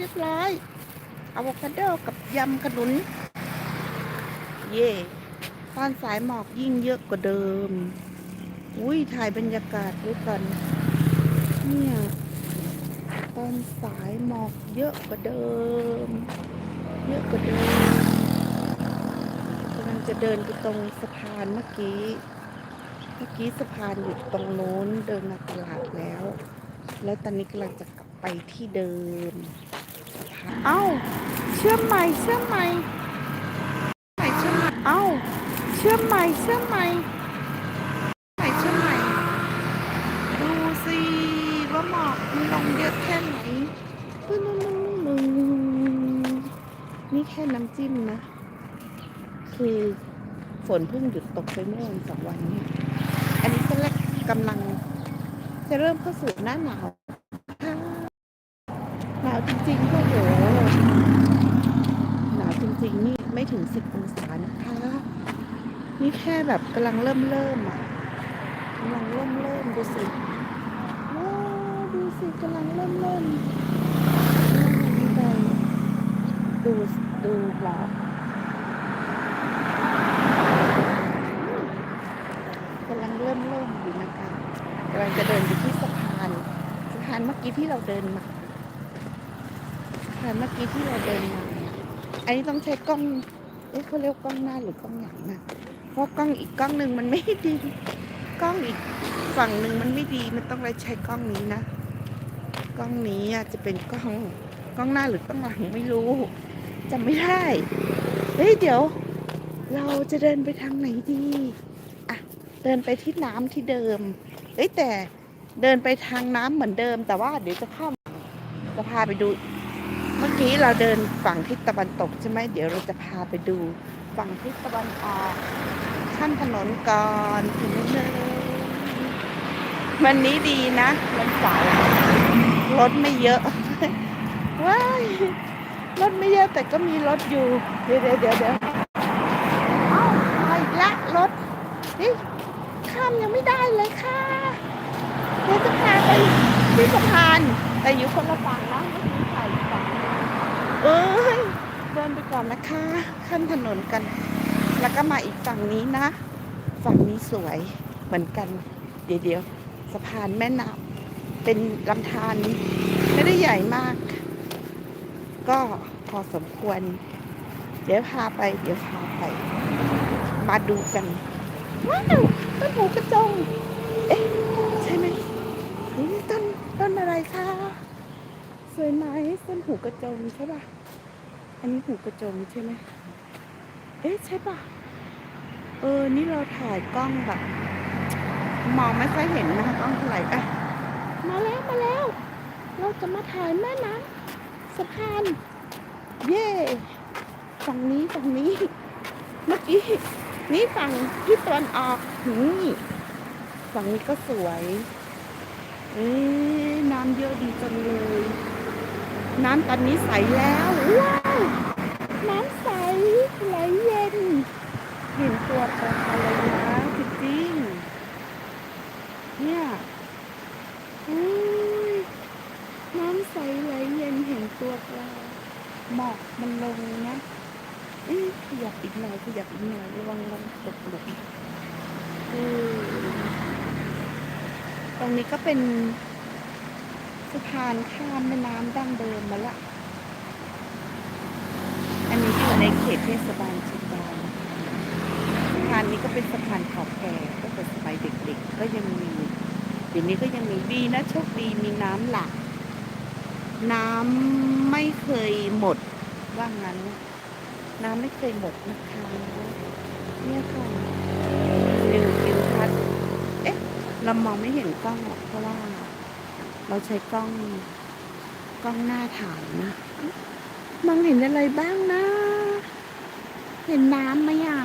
เรียบร้อยอะโวคาโดกับยำขนุน เย่ตอนสายหมอกยิ่งเยอะกว่าเดิม อุ้ยถ่ายบรรยากาศด้วยกัน เนี่ยตอนสายหมอกเยอะกว่าเดิม เยอะกว่าเดิมกำลังจะเดินไปตรงสะพานเมื่อกี้ เมื่อกี้สะพานอยู่ตรงโน้นเดินมาตลาดแล้ว แล้วตอนนี้กำลังจะกลับไปที่เดิม เอ้า เชื่อมใหม่เชื่อมใหม่ใหม่เชื่อมใหม่เอ้า เชื่อมใหม่เชื่อมใหม่ใหม่เชื่อมใหม่ ดูสิว่าหมอกมันลงเยอะแค่ไหนปึ้งนี่แค่น้ำจิ้มนะ คือฝนเพิ่งหยุดตกไปเมื่อวันสองวันนี่ยอันนี้ก็กำลังจะเริ่มเข้าสู่หน้าหนาว จริงๆก็โหหนาวจริงๆนี่ไม่ถึงสิบองศานะคะนี่แค่แบบกำลังเริ่มเริ่มอะกำลังเริ่มเริ่มดูสิว้าดูสิกำลังเริ่มเริ่มดูดูหมอกกำลังเริ่มเริ่มอยู่นะคะกำลังจะเดินไปที่สะพานสะพานเมื่อกี้ที่เราเดินมา สะพานเมื่อกี้ที่เราเดินมาเนี่ยอันนี้ต้องใช้กล้องเอ๊ะเขาเรียกกล้องหน้าหรือกล้องหลังนะเพราะกล้องอีกกล้องหนึ่งมันไม่ดี กล้องอีกฝั่งหนึ่งมันไม่ดี มันต้องเลยใช้กล้องนี้นะ กล้องนี้อะจะเป็นกล้องกล้องหน้าหรือกล้องหลังไม่รู้จำไม่ได้ เฮ้ยเดี๋ยว เราจะเดินไปทางไหนดีอะเดินไปที่น้ำที่เดิมเอ้ยแต่เดินไปทางน้ำเหมือนเดิม แต่ว่าเดี๋ยวจะเข้าจะพาไปดู เมื่อกี้เราเดินฝั่งทิศตะวันตกใช่ไหมเดี๋ยวเราจะพาไปดูฝั่งทิศตะวันออกข้ามถนนก่อนถึงเลยวันนี้ดีนะวันเสาร์รถไม่เยอะว้ายรถไม่เยอะแต่ก็มีรถอยู่ เดี๋ยวเดี๋ยวเดี๋ยวเดี๋ยวเอ้ามาอีกละรถนี่ข้ามยังไม่ได้เลยค่ะเดี๋ยวจะพาไปที่สะพานแต่อยู่คนละฝั่งนะไม่มีใครฝั่ง เอ้ยเดินไปก่อนนะคะข้ามถนนกัน แล้วก็มาอีกฝั่งนี้นะ ฝั่งนี้สวยเหมือนกัน เดี๋ยวเดี๋ยวสะพานแม่น้ำเป็นลำธารไม่ได้ใหญ่มาก ก็พอสมควร เดี๋ยวพาไป เดี๋ยวพาไป มาดูกันว้าวต้นหูกระจง เอ๊ะ ใช่ไหมนี่ต้นต้นอะไรคะ สวยไหมต้นหูกระจงใช่ป่ะ อันนี้หูกระจงใช่ไหมเอ๊ะใช่ป่ะ เออ นี่เราถ่ายกล้องแบบ มองไม่ค่อยเห็นนะคะกล้องเท่าไหร่อะมาแล้วมาแล้ว เราจะมาถ่ายแม่น้ำสะพานเย่ฝั่งนี้ฝั่งนี้ เมื่อกี้นี่ฝั่งที่ตะวันออกนี่ฝั่งนี้ก็สวย เอ๊ะน้ำเยอะดีจังเลย น้ำตอนนี้ใสแล้วว้าวน้ำใสไหลเย็นเห็นตัวปลาเลยนะจริงๆเนี่ยน้ำใสไหลเย็นเห็นตัวปลาหมอกมันลงนะขยับอีกหน่อยขยับอีกหน่อยระวังลงตกหลุมตรงนี้ก็เป็น สะพานข้ามแม่น้ำดั้งเดิมมาละอันนี้อยู่ในเขตเทศบาลชียงดาวสะพานนี้ก็เป็นสะพานเก่าแก่ตั้งแต่สมัยเด็กๆ ก็ยังมีเดี๋ยวนี้ก็ยังมีดีนะโชคดีมีน้ำหลากน้ำไม่เคยหมดว่างั้น น้ำไม่เคยหมดนะคะเนี่ยค่ะวิวทิวทัศน์เอ๊ะ เรามองไม่เห็นกล้องหรอกเพราะว่า เราใช้กล้องกล้องหน้าถ่ายนะ มองเห็นอะไรบ้างนะ เห็นน้ำไหมอะ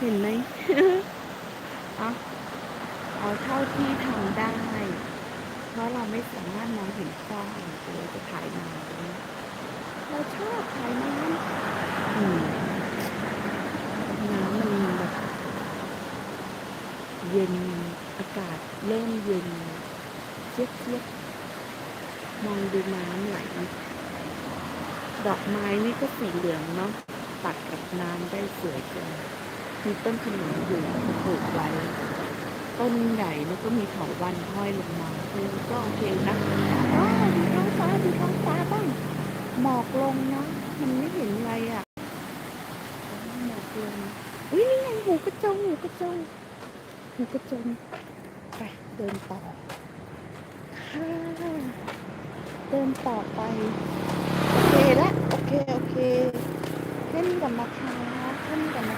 เห็นไหมเอาเอาเท่าที่ทำได้ เพราะเราไม่สามารถมองเห็นกล้องเราจะถ่ายน้ำเราชอบถ่ายน้ำน้ำมันแบบเย็นอากาศเริ่มเย็น เจี๊ยบมองดูน้ำไหลดอกไม้นี่ก็สีเหลืองเนาะตัดกับน้ำได้สวยจังมีต้นขนุนอยู่ปลูกไว้ ต้นใหญ่แล้วก็มีเถาวันห้อยลงมาคือก็โอเคนะว้าดูท้องฟ้าดูท้องฟ้าบ้างหมอกลงนะมันไม่เห็นอะไรอะหมอกลงอุ้ยนี่ไงหูกระจงหูกระจงหูกระจงไปเดินต่อ ค่ะ เดินต่อไป โอเคละโอเค โอเคแค่นี้ก่อนนะคะแค่นี้กับมา